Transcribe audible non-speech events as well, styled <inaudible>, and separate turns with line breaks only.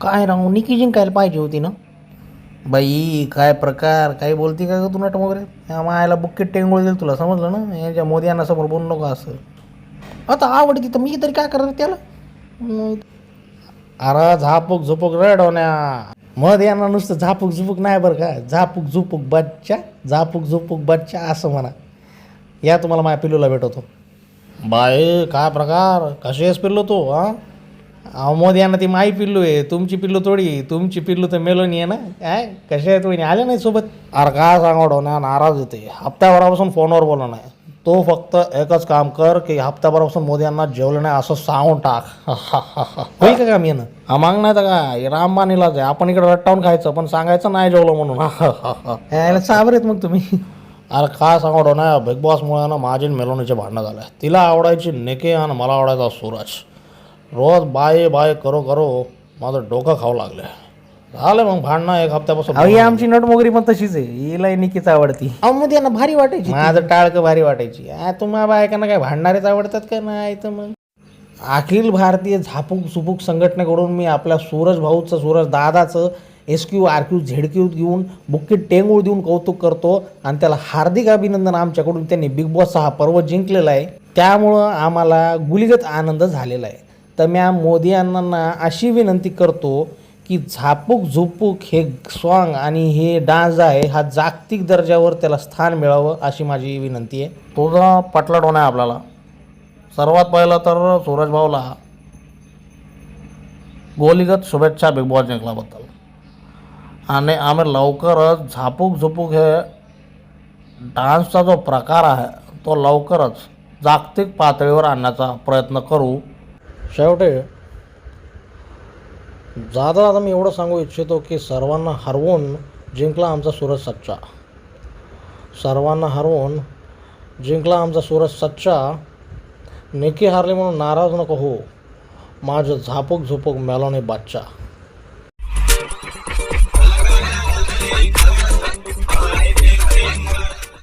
काय राहू निकी जिंकायला पाहिजे होती ना? बाई काय प्रकार काय बोलती का ग तू नट वगैरे या मायाला बुक्केट टेंगोळ देईल तुला समजलं ना? याच्या मोदी यांना समोर बोलू नको असं. आता आवडती तर मी तरी काय करणार त्याला? अरे झापूक झुपूक रडवण्या मध यांना नुसतं झापूक झुपूक नाही बरं का? झापूक झुपूक बच्चा झापूक झुपूक बच्चा असं म्हणा. या तुम्हाला माझ्या पिल्लूला भेटवतो. बाय काय प्रकार? कसे आहेस पिल्लू तू हां? अहो मोदी यांना ती माई पिल्लू आहे तुमची पिल्लू थोडी तुमची पिल्लू तर मेलोनी आहे ना? काय? कसे आहे तुम्ही आले नाही सोबत? अरे काय सांगतो ना नाराज येते हप्त्याभरापासून फोनवर बोला नाही. तो फक्त एकच काम कर की हप्त्याभरापासून मोदी यांना जेवलं नाही असं सांगून टाक. <laughs> होईल का काम येणं? हा माग नाही तर काय? रामबाणीलाच आहे. आपण इकडे रट्टावून खायचं पण सांगायचं नाही जेवलं म्हणून. <laughs> यायला साबर आहेत मग तुम्ही. अरे काय सांगतो ना बिग बॉसमुळे ना माझी मेलोनीचे भांडणं झालं. तिला आवडायची नेके आणि मला आवडायचा सूरज. रोज बाय बाय करो करो माझं डोकं खाऊ लागलं. झालं मग भांडणं एक हप्त्यापासून
अहो ही आमची नटमोगरी पण तशीच आहे. हिला निकीच आवडती.
अहो मग त्यांना भारी वाटायची माझं टाळकं भारी वाटायची. आ, तुम्हा बायकांना काय भांडणारेच आवडतात का नाही तर मग? अखिल भारतीय झापूक सुपूक संघटनेकडून मी आपल्या सूरज भाऊचं सूरज दादाचं S Q R Q Z Q घेऊन बुक्की टेंगूळ देऊन कौतुक करतो आणि त्याला हार्दिक अभिनंदन आमच्याकडून. त्यांनी बिग बॉसचा हा पर्व जिंकलेला आहे. त्यामुळं आम्हाला गुलिगत आनंद झालेला आहे. तर मी मोदी यांना अशी विनंती करतो की झापूक झुपूक हे सॉन्ग आणि हे डान्स आहे हा जागतिक दर्जावर त्याला स्थान मिळावं अशी माझी विनंती आहे. तुझा पटलाट होणार आपल्याला. सर्वात पहिलं तर सूरज भाऊला गोलीगत शुभेच्छा बिग बॉस जिंकल्याबद्दल. आणि आम्ही लवकरच झापूक झुपूक हे डान्सचा जो प्रकार आहे तो लवकरच जागतिक पातळीवर आणण्याचा प्रयत्न करू. शेवटी दादा आता मी एवढं सांगू इच्छितो की सर्वांना हरवून जिंकला आमचा सूरज सच्चा. सर्वांना हरवून जिंकला आमचा सूरज सच्चा. निकी हारली म्हणून नाराज नको हो माझं झापूक झुपूक मेलोनी बादशा